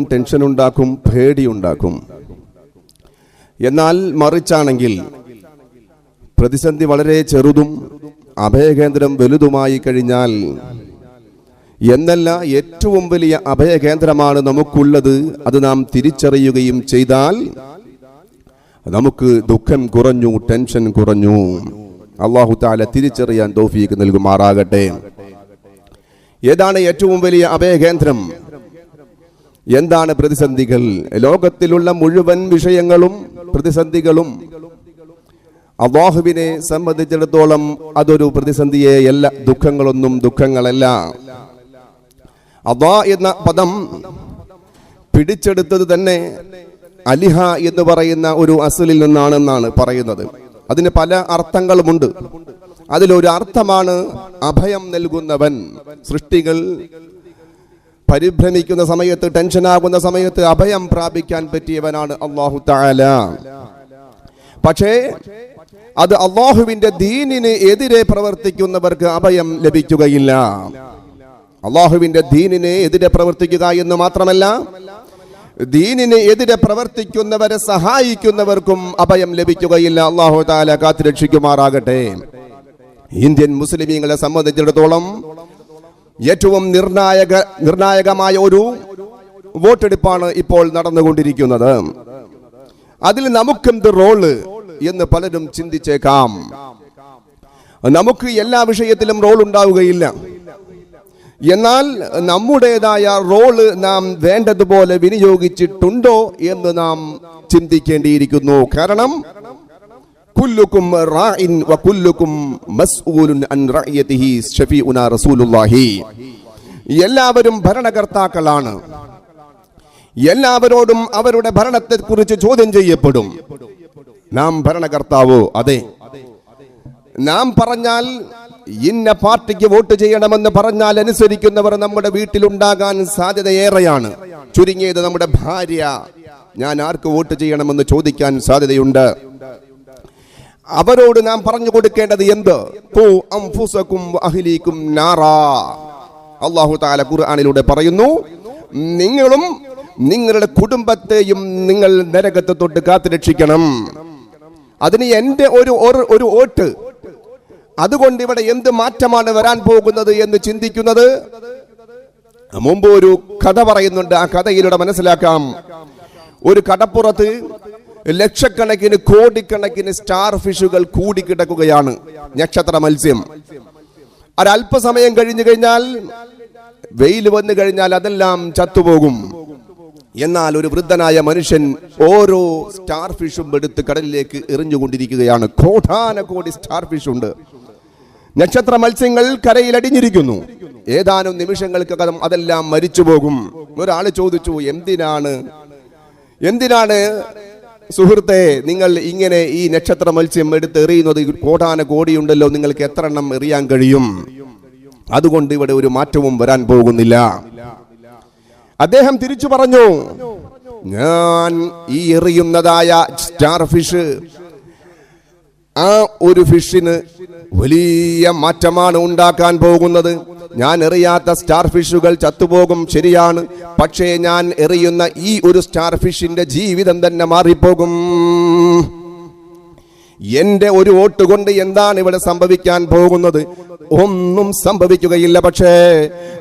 Tension ഉണ്ടാക്കും പേടി ഉണ്ടാക്കും. എന്നാൽ മറിച്ചാണെങ്കിൽ പ്രതിസന്ധി വളരെ ചെറുതും അഭയകേന്ദ്രം വലുതുമായി കഴിഞ്ഞാൽ എന്നല്ല ഏറ്റവും വലിയ അഭയകേന്ദ്രമാണ് നമുക്കുള്ളത് അത് നാം തിരിച്ചറിയുകയും ചെയ്താൽ നമുക്ക് ദുഃഖം കുറഞ്ഞു ടെൻഷൻ കുറഞ്ഞു. അള്ളാഹു താല തിരിച്ചറിയാൻ തോഫീക്ക് നൽകുമാറാകട്ടെ. ഏതാണ് ഏറ്റവും വലിയ അഭയകേന്ദ്രം? എന്താണ് പ്രതിസന്ധികൾ? ലോകത്തിലുള്ള മുഴുവൻ വിഷയങ്ങളും പ്രതിസന്ധികളും. അള്ളാഹുവിനെ സംബന്ധിച്ചിടത്തോളം അതൊരു പ്രതിസന്ധിയെ എല്ലാ ദുഃഖങ്ങളൊന്നും ദുഃഖങ്ങളല്ല. അള്ളാ എന്ന പദം പിടിച്ചെടുത്തത് തന്നെ അലിഹ എന്ന് പറയുന്ന ഒരു അസലിൽ നിന്നാണെന്നാണ് പറയുന്നത്. അതിന് പല അർത്ഥങ്ങളുമുണ്ട്. അതിലൊരു അർത്ഥമാണ് അഭയം നൽകുന്നവൻ. സൃഷ്ടികൾ പരിഭ്രമിക്കുന്ന സമയത്ത് ടെൻഷനാകുന്ന സമയത്ത് അഭയം പ്രാപിക്കാൻ പറ്റിയവനാണ് അള്ളാഹു താല പക്ഷേ അത് അള്ളാഹുവിന്റെ ദീനിന് എതിരെ പ്രവർത്തിക്കുന്നവർക്ക് അഭയം ലഭിക്കുകയില്ല. അള്ളാഹുവിന്റെ ദീനിനെ എതിരെ പ്രവർത്തിക്കുക എന്ന് മാത്രമല്ല ദീനിന് എതിരെ പ്രവർത്തിക്കുന്നവരെ സഹായിക്കുന്നവർക്കും അഭയം ലഭിക്കുകയില്ല. അള്ളാഹു താല കാത്തുരക്ഷിക്കുമാറാകട്ടെ. ഇന്ത്യൻ മുസ്ലിമീങ്ങളെ സംബന്ധിച്ചിടത്തോളം ഏറ്റവും നിർണായക നിർണായകമായ ഒരു വോട്ടെടുപ്പാണ് ഇപ്പോൾ നടന്നുകൊണ്ടിരിക്കുന്നത്. അതിൽ നമുക്കെന്ത് റോൾ എന്ന് പലരും ചിന്തിച്ചേക്കാം. നമുക്ക് എല്ലാ വിഷയത്തിലും റോൾ ഉണ്ടാവുകയില്ല. എന്നാൽ നമ്മുടേതായ റോൾ നാം വേണ്ടതുപോലെ വിനിയോഗിച്ചിട്ടുണ്ടോ എന്ന് നാം ചിന്തിക്കേണ്ടിയിരിക്കുന്നു. കാരണം കുല്ലുക്കും റാഇൻ വകുല്ലുക്കും മസ്ഊലുൻ അൻ റഅയതിഹി ഷഫീഉന റസൂലുള്ളാഹി. എല്ലാവരും ഭരണകർത്താക്കളാണ്. എല്ലാവരോടും അവരുടെ ഭരണത്തെക്കുറിച്ച് ചോദ്യം ചെയ്യപ്പെടും. നാം ഭരണകർത്താവോ? അതെ. നാം പറഞ്ഞാൽ ഇന്ന പാർട്ടിക്ക് വോട്ട് ചെയ്യണമെന്ന് പറഞ്ഞാൽ അനുസരിക്കുന്നവർ നമ്മുടെ വീട്ടിലുണ്ടാകാൻ സാധ്യതയേറെയാണ്. ചുരുങ്ങിയത് നമ്മുടെ ഭാര്യ ഞാൻ ആർക്ക് വോട്ട് ചെയ്യണമെന്ന് ചോദിക്കാൻ സാധ്യതയുണ്ട്? അവരോട് നാം പറഞ്ഞു കൊടുക്കേണ്ടത് എന്ത്? വഅഹ്ലീകും നാറാ. അല്ലാഹു തആല ഖുർആനിലൂടെ പറയുന്നു നിങ്ങളും നിങ്ങളുടെ കുടുംബത്തെയും നിങ്ങൾ നരകത്തെ തൊട്ട് കാത്തുരക്ഷിക്കണം. അതിന് എന്റെ ഒരു ഒരു- ഓട്ട്. അതുകൊണ്ട് ഇവിടെ എന്ത് മാറ്റമാണ് വരാൻ പോകുന്നത് എന്ന് ചിന്തിക്കുന്നത്? മുമ്പ് ഒരു കഥ പറയുന്നുണ്ട് ആ കഥയിലൂടെ മനസ്സിലാക്കാം. ഒരു കടപ്പുറത്ത് ലക്ഷക്കണക്കിന് കോടിക്കണക്കിന് സ്റ്റാർ ഫിഷുകൾ കൂടിക്കിടക്കുകയാണ് നക്ഷത്ര മത്സ്യം. ഒരല്പസമയം കഴിഞ്ഞു കഴിഞ്ഞാൽ വെയിൽ വന്നു കഴിഞ്ഞാൽ അതെല്ലാം ചത്തുപോകും. എന്നാൽ ഒരു വൃദ്ധനായ മനുഷ്യൻ ഓരോ സ്റ്റാർ ഫിഷും എടുത്ത് കടലിലേക്ക് എറിഞ്ഞുകൊണ്ടിരിക്കുകയാണ്. കോടാന കോടി സ്റ്റാർ ഫിഷ് ഉണ്ട്. നക്ഷത്ര മത്സ്യങ്ങൾ കരയിൽ അടിഞ്ഞിരിക്കുന്നു. ഏതാനും നിമിഷങ്ങൾക്കകം അതെല്ലാം മരിച്ചു പോകും ഒരാൾ ചോദിച്ചു എന്തിനാണ്? എന്തിനാണ് സുഹൃത്തെ നിങ്ങൾ ഇങ്ങനെ ഈ നക്ഷത്ര മത്സ്യം എടുത്ത് എറിയുന്നത് കോടാന കോടിയുണ്ടല്ലോ. നിങ്ങൾക്ക് എത്ര എണ്ണം എറിയാൻ കഴിയും? അതുകൊണ്ട് ഇവിടെ ഒരു മാറ്റവും വരാൻ പോകുന്നില്ല. അദ്ദേഹം തിരിച്ചു പറഞ്ഞു ഞാൻ ഈ എറിയുന്നതായ സ്റ്റാർ ഫിഷ് ആ ഒരു ഫിഷിന് വലിയ മാറ്റമാണ് ഉണ്ടാക്കാൻ പോകുന്നത്. ഞാൻ എറിയാത്ത സ്റ്റാർ ഫിഷുകൾ ചത്തുപോകും ശരിയാണ്. പക്ഷേ ഞാൻ എറിയുന്ന ഈ ഒരു സ്റ്റാർ ഫിഷിന്റെ ജീവിതം തന്നെ മാറിപ്പോകും. എന്റെ ഒരു വോട്ട് കൊണ്ട് എന്താണ് ഇവിടെ സംഭവിക്കാൻ പോകുന്നത്? ഒന്നും സംഭവിക്കുകയില്ല. പക്ഷേ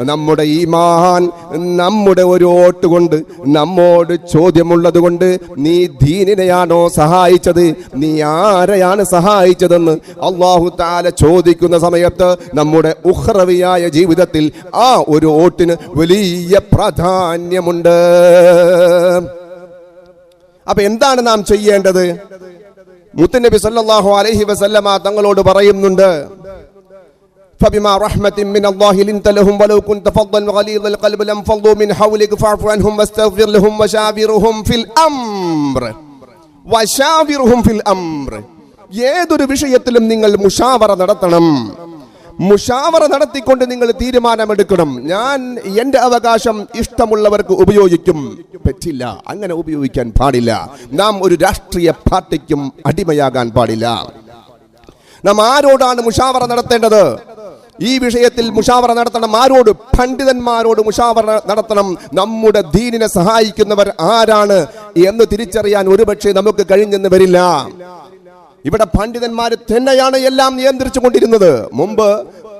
നമ്മുടെ ഈ മഹാൻ നമ്മുടെ ഒരു വോട്ട് കൊണ്ട് നമ്മോട് ചോദ്യമുള്ളത് കൊണ്ട് നീ ദീനിനെയാണോ സഹായിച്ചത്? നീ ആരെയാണ് സഹായിച്ചതെന്ന് അള്ളാഹു താല ചോദിക്കുന്ന സമയത്ത് നമ്മുടെ ഉഹ്റവിയായ ജീവിതത്തിൽ ആ ഒരു വോട്ടിന് വലിയ പ്രാധാന്യമുണ്ട്. അപ്പൊ എന്താണ് നാം ചെയ്യേണ്ടത്? മുത്തനബി സല്ലല്ലാഹു അലൈഹി വസല്ലമ തങ്ങളോട് പറയുന്നുണ്ട് فبما رحمة من الله لنت لهم ولو كنت فظا غليظ القلب لانفضوا من حولك فاعف عنهم واستغفر لهم وشاورهم في الأمر وشاورهم في الأمر ഏതൊരു വിഷയത്തിലും നിങ്ങൾ മുഷാവറ നടത്തണം മുഷാവറ നടത്തിക്കൊണ്ട് നിങ്ങൾ തീരുമാനമെടുക്കണം. ഞാൻ എന്റെ അവകാശം ഇഷ്ടമുള്ളവർക്ക് ഉപയോഗിക്കും. പറ്റില്ല. അങ്ങനെ ഉപയോഗിക്കാൻ പാടില്ല. നാം ഒരു രാഷ്ട്രീയ പാർട്ടിക്കും അടിമയാകാൻ പാടില്ല. നാം ആരോടാണ് മുഷാവറ നടത്തേണ്ടത്? ഈ വിഷയത്തിൽ മുഷാവറ നടത്തണം. ആരോട്? പണ്ഡിതന്മാരോട് മുഷാവറ നടത്തണം. നമ്മുടെ ദീനിനെ സഹായിക്കുന്നവർ ആരാണ് എന്ന് തിരിച്ചറിയാൻ ഒരുപക്ഷെ നമുക്ക് കഴിഞ്ഞെന്ന് വരില്ല. ഇവിടെ പണ്ഡിതന്മാർ തന്നെയാണ് എല്ലാം നിയന്ത്രിച്ചു കൊണ്ടിരുന്നത്. മുമ്പ്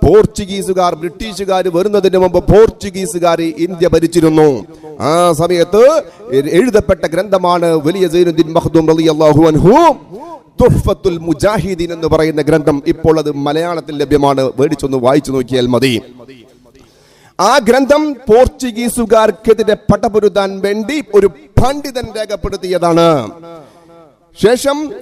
പോർച്ചുഗീസുകാർ ബ്രിട്ടീഷുകാർ വരുന്നതിന് മുമ്പ് പോർച്ചുഗീസുകാർ ഇന്ത്യ ഭരിച്ചിരുന്നു. ആ സമയത്ത് എഴുതപ്പെട്ട ഗ്രന്ഥമാണ് വലിയ സൈനുദ്ദീൻ മഖ്ദൂം റളിയല്ലാഹു അൻഹു. തുഹ്ഫത്തുൽ മുജാഹിദീൻ എന്ന് പറയുന്ന ഗ്രന്ഥം ഇപ്പോൾ അത് മലയാളത്തിൽ ലഭ്യമാണ്. മേടിച്ചൊന്ന് വായിച്ചു നോക്കിയാൽ മതി. ആ ഗ്രന്ഥം പോർച്ചുഗീസുകാർക്കെതിരെ പടപൊരുതാൻ വേണ്ടി ഒരു പണ്ഡിതൻ രേഖപ്പെടുത്തിയതാണ്. ശേഷം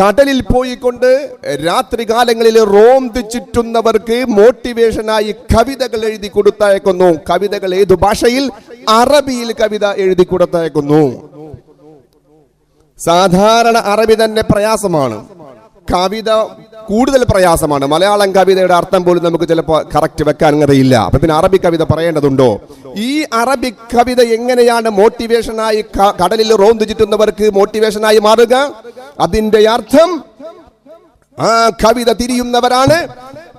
കടലിൽ പോയിക്കൊണ്ട് രാത്രികാലങ്ങളിൽ റോം ചുറ്റുന്നവർക്ക് മോട്ടിവേഷനായി കവിതകൾ എഴുതി കൊടുത്തയക്കുന്നു. കവിതകൾ ഏതു ഭാഷയിൽ? അറബിയിൽ കവിത എഴുതി കൊടുത്തയക്കുന്നു. സാധാരണ അറബി തന്നെ പ്രയാസമാണ്. കവിത കൂടുതൽ പ്രയാസമാണ്. മലയാളം കവിതയുടെ അർത്ഥം പോലും നമുക്ക് ചിലപ്പോൾ കറക്റ്റ് വെക്കാൻ അറിയില്ല. അപ്പൊ പിന്നെ അറബി കവിത പറയേണ്ടതുണ്ടോ? ഈ അറബി കവിത എങ്ങനെയാണ് മോട്ടിവേഷനായി കടലിൽ റോന്തു ചുറ്റുന്നവർക്ക് മോട്ടിവേഷനായി മാറുക? അതിന്റെ അർത്ഥം ആ കവിത തിരിയുന്നവരാണ്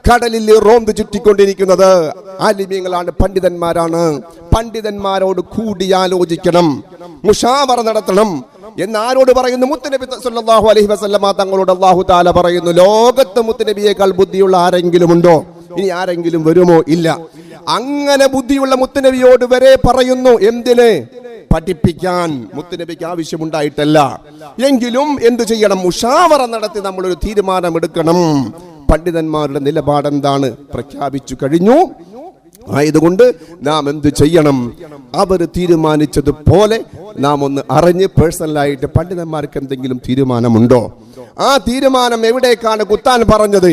കടലിൽ റോന്ത് ചുറ്റിക്കൊണ്ടിരിക്കുന്നത്. ആലിമ്യങ്ങളാണ് പണ്ഡിതന്മാരാണ്. പണ്ഡിതന്മാരോട് കൂടിയാലോചിക്കണം മുഷാവറ നടത്തണം. എന്ന് ആരോട് പറയുന്നു? മുത്തനബി സല്ലാഹു അലഹി വസല്ലമ തങ്ങളോട് അള്ളാഹു താല പറയുന്നു ലോകത്ത് മുത്തനബിയേക്കാൾ ബുദ്ധിയുള്ള ആരെങ്കിലും ഉണ്ടോ ഇനി ആരെങ്കിലും വരുമോ? ഇല്ല. അങ്ങനെ ബുദ്ധിയുള്ള മുത്തനബിയോട് വരെ പറയുന്നു എന്തിന്? പഠിപ്പിക്കാൻ. മുത്തുനബിക്ക് ആവശ്യമുണ്ടായിട്ടല്ല. എങ്കിലും എന്തു ചെയ്യണം? മുഷാവറ നടത്തി നമ്മളൊരു തീരുമാനമെടുക്കണം. പണ്ഡിതന്മാരുടെ നിലപാടെന്താണ്? പ്രഖ്യാപിച്ചു കഴിഞ്ഞു. ആയതുകൊണ്ട് നാം എന്ത് ചെയ്യണം? അവർ തീരുമാനിച്ചതുപോലെ നാം ഒന്ന് അറിഞ്ഞ് പേഴ്സണലായിട്ട് പണ്ഡിതന്മാർക്ക് എന്തെങ്കിലും തീരുമാനമുണ്ടോ? ആ തീരുമാനം എവിടേക്കാണ് കുത്താൻ പറഞ്ഞത്?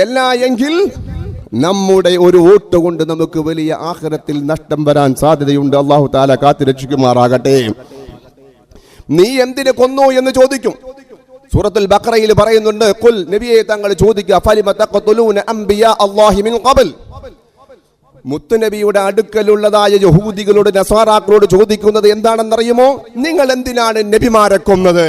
എല്ലാ എങ്കിൽ നമ്മുടെ ഒരു വോട്ട് കൊണ്ട് നമുക്ക് വലിയ ആഹ്റത്തിൽ നഷ്ടം വരാൻ സാധ്യതയുണ്ട്. അള്ളാഹു താല കാത്തിരക്ഷിക്കുമാറാകട്ടെ നീ എന്തിനു കൊന്നു എന്ന് ചോദിക്കും. സൂറത്തുൽ ബഖറയിൽ പറയുന്നുണ്ട് കുൽ നബിയെ തങ്ങൾ ചോദിക്കുക മുത്തുനബിയുടെ അടുക്കലുള്ളതായ യഹൂദികളോട് നസാറാക്കളോട് ചോദിക്കുന്നത് എന്താണെന്നറിയുമോ? നിങ്ങൾ എന്തിനാണ് നബിമാരെ കൊന്നത്?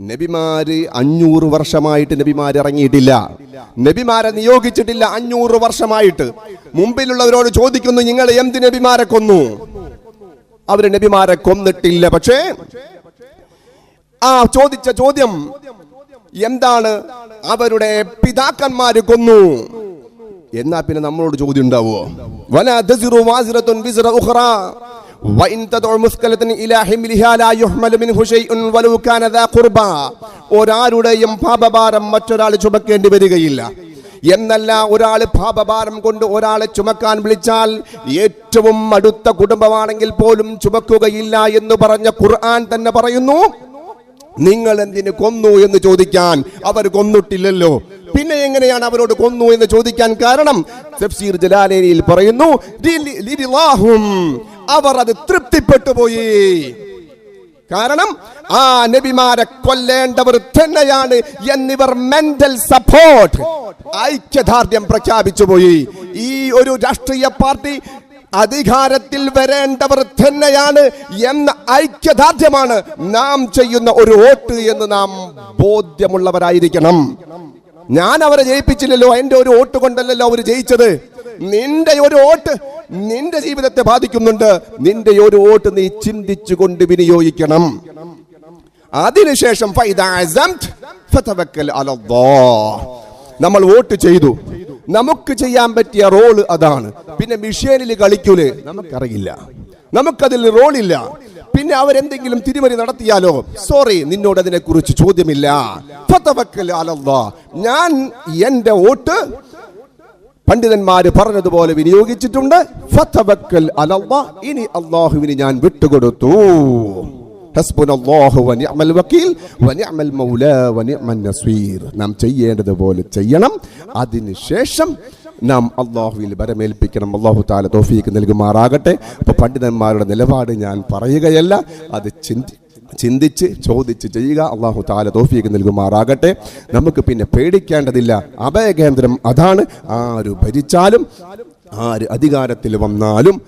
നബിമാര് അഞ്ഞൂറ് വർഷമായിട്ട് നബിമാര് ഇറങ്ങിയിട്ടില്ല. നബിമാരെ നിയോഗിച്ചിട്ടില്ല അഞ്ഞൂറ് വർഷമായിട്ട്. മുമ്പിലുള്ളവരോട് ചോദിക്കുന്നു നിങ്ങൾ എന്ത് നബിമാരെ കൊന്നു? അവർ നബിമാരെ കൊന്നിട്ടില്ല. പക്ഷേ ആ ചോദിച്ച ചോദ്യം എന്താണ്? അവരുടെ പിതാക്കന്മാര് കൊന്നു. എന്നാ പിന്നെ നമ്മളോട് ചോദ്യം ഉണ്ടാവോ വലാ തസിറു ബിസ്റ വിസ്റ വ ഇൻ തദഉ മുസ്കലതൻ ഇലാ ഹിംലിഹാ ലാ യുഹ്മലു മിൻഹു ശൈഉൻ വലൗ കാന ദാ ഖുർബാ. ഒരാളുടെയും പാപഭാരം മറ്റൊരാൾ ചുമക്കേണ്ടി വരികയില്ല. എന്നല്ല ഒരാൾ പാപഭാരം കൊണ്ട് ഒരാളെ ചുമക്കാൻ വിളിച്ചാൽ ഏറ്റവും അടുത്ത കുടുംബമാണെങ്കിൽ പോലും ചുമക്കുകയില്ല എന്ന് പറഞ്ഞ ഖുർആൻ തന്നെ പറയുന്നു. നിങ്ങൾ എന്തിന് കൊന്നു എന്ന് ചോദിക്കാൻ അവർ കൊന്നിട്ടില്ലല്ലോ. പിന്നെ എങ്ങനെയാണ് അവരോട് കൊന്നു എന്ന് ചോദിക്കാൻ കാരണം? തഫ്സീർ ജലാലേനിയിൽ പറയുന്നു. അവർ അത് തൃപ്തിപ്പെട്ടു പോയി കാരണം ആ നബിമാരെ കൊല്ലേണ്ടവർ തന്നെയാണ് എന്നിവർ മെന്റൽ സപ്പോർട്ട് ഐക്യദാർഢ്യം പ്രഖ്യാപിച്ചു പോയി ഈ ഒരു രാഷ്ട്രീയ പാർട്ടി അധികാരത്തിൽ വരേണ്ടവർ തന്നെയാണ് എന്ന ഐക്യദാർഢ്യമാണ് നാം ചെയ്യുന്ന ഒരു വോട്ട് എന്ന് നാം ബോധ്യമുള്ളവരായിരിക്കണം. ഞാൻ അവരെ ജയിപ്പിച്ചില്ലല്ലോ എന്റെ ഒരു വോട്ട് കൊണ്ടല്ലല്ലോ അവർ ജയിച്ചത്. നിന്റെ ഒരു വോട്ട് നിന്റെ ജീവിതത്തെ ബാധിക്കുന്നുണ്ട്. നിന്റെ ഒരു വോട്ട് നീ ചിന്തിച്ചുകൊണ്ട് വിനിയോഗിക്കണം. അതിനുശേഷം. നമ്മൾ വോട്ട് ചെയ്തു. നമുക്ക് ചെയ്യാൻ പറ്റിയ റോൾ അതാണ്. പിന്നെ മിഷേനിൽ കളിക്കൂലേ നമുക്കറിയില്ല. നമുക്കതിൽ റോളില്ല പിന്നെ അവരെന്തെങ്കിലും തിരിമറി നടത്തിയാലോ? സോറി നിന്നോട് അതിനെ കുറിച്ച് ചോദ്യമില്ല. ഞാൻ എന്റെ വോട്ട് പണ്ഡിതന്മാര് പറഞ്ഞതുപോലെ വിനിയോഗിച്ചിട്ടുണ്ട്. ഇനി അള്ളാഹുവിന് ഞാൻ വിട്ടുകൊടുത്തു. നാം ചെയ്യേണ്ടതുപോലെ ചെയ്യണം. അതിനുശേഷം നാം അള്ളാഹുവിൽ വരമേൽപ്പിക്കണം. അള്ളാഹു താല തോഫീക്ക് നൽകുമാറാകട്ടെ. അപ്പോൾ പണ്ഡിതന്മാരുടെ നിലപാട് ഞാൻ പറയുകയല്ല. അത് ചിന്തി ചിന്തിച്ച് ചോദിച്ച് ചെയ്യുക അള്ളാഹു താല തോഫിക്ക് നൽകുമാറാകട്ടെ. നമുക്ക് പിന്നെ പേടിക്കേണ്ടതില്ല. അഭയകേന്ദ്രം അതാണ്. ആര് ഭരിച്ചാലും ആര് അധികാരത്തിൽ വന്നാലും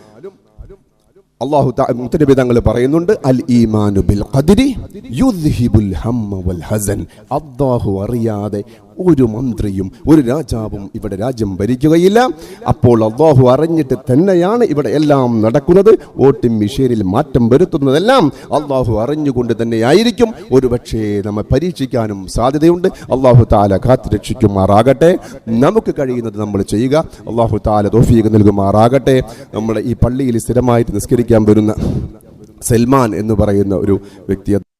അള്ളാഹു മുത്തനബി തങ്ങൾ പറയുന്നുണ്ട് അൽ ഈമാനു ബിൽ ഖദ്രി യുദ്ഹിബുൽ ഹമ്മ വൽ ഹസൻ. അള്ളാഹു അറിയാതെ ഒരു മന്ത്രിയും ഒരു രാജാവും ഇവിടെ രാജ്യം ഭരിക്കുകയില്ല. അപ്പോൾ അള്ളാഹു അറിഞ്ഞിട്ട് തന്നെയാണ് ഇവിടെ എല്ലാം നടക്കുന്നത്. വോട്ടിംഗ് മിഷീനിൽ മാറ്റം വരുത്തുന്നതെല്ലാം അള്ളാഹു അറിഞ്ഞുകൊണ്ട് തന്നെയായിരിക്കും. ഒരുപക്ഷേ നമ്മെ പരീക്ഷിക്കാനും സാധ്യതയുണ്ട്. അള്ളാഹു താല കാത്തു രക്ഷിക്കുമാറാകട്ടെ. നമുക്ക് കഴിയുന്നത് നമ്മൾ ചെയ്യുക. അള്ളാഹു താല തോഫീക്ക് നൽകുമാറാകട്ടെ. നമ്മുടെ ഈ പള്ളിയിൽ സ്ഥിരമായിട്ട് നിസ്കരിക്കാൻ വരുന്ന സൽമാൻ എന്ന് പറയുന്ന ഒരു വ്യക്തി